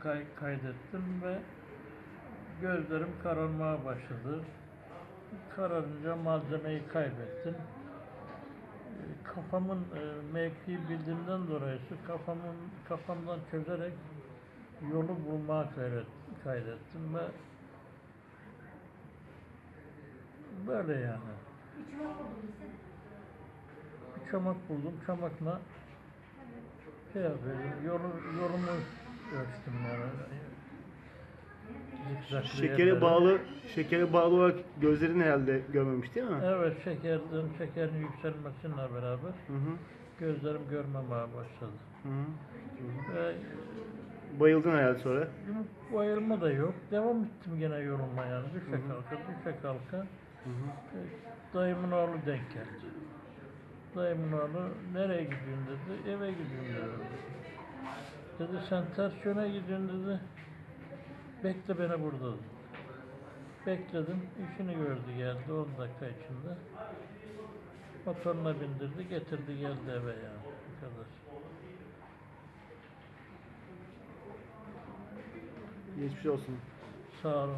kay- kaydettim ve gözlerim kararmaya başladı. Kararınca malzemeyi kaybettim. Kafamın e, mevkiyi bildiğimden dolayı kafamın kafamdan çözerek yolu bulmaya kaydettim ve böyle yani. Bir çomak buldum, çomakla şey yapıyorum, yolu, yolumu ölçtüm yani. Zikzaklı Şekere yerlere. bağlı şekere bağlı olarak gözlerin herhalde görmemiş değil mi? Evet, şekerden, şekerin yükselmesiyle beraber Hı hı. gözlerim görmemeye başladı. Hı hı. Ve Bayıldın herhalde sonra. bayılma da yok. Devam ettim gene yorulma yani. Düşe kalka, düşe kalka. Hı hı. E, Dayımın oğlu denk geldi. Dayımın oğlu nereye gidiyorsun dedi. Eve gidiyorum dedi. Dedi sen ters yöne gidiyorsun dedi. Bekle beni burada dedi. Bekledim. işini gördü geldi 10 dakika içinde. Motoruna bindirdi getirdi geldi eve yani. Bu kadar. Geçmiş olsun. Sağ olun.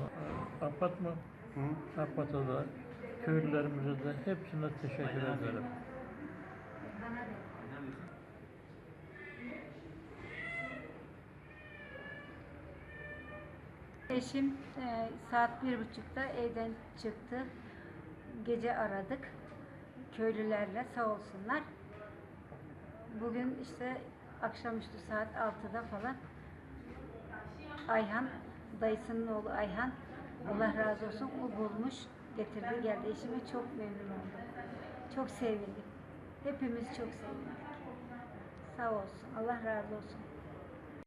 Apat mı? Hı hı. Apat'a da köylülerimize de hepsine teşekkür ederim. Eşim e, saat bir buçukta evden çıktı. Gece aradık. Köylülerle sağ olsunlar. Bugün işte akşamüstü saat 6'da falan Ayhan, dayısının oğlu Ayhan, Allah razı olsun o bulmuş, getirdi geldi. Eşime çok memnun oldum. Çok sevindik. Hepimiz çok sevindik. Sağ olsun. Allah razı olsun.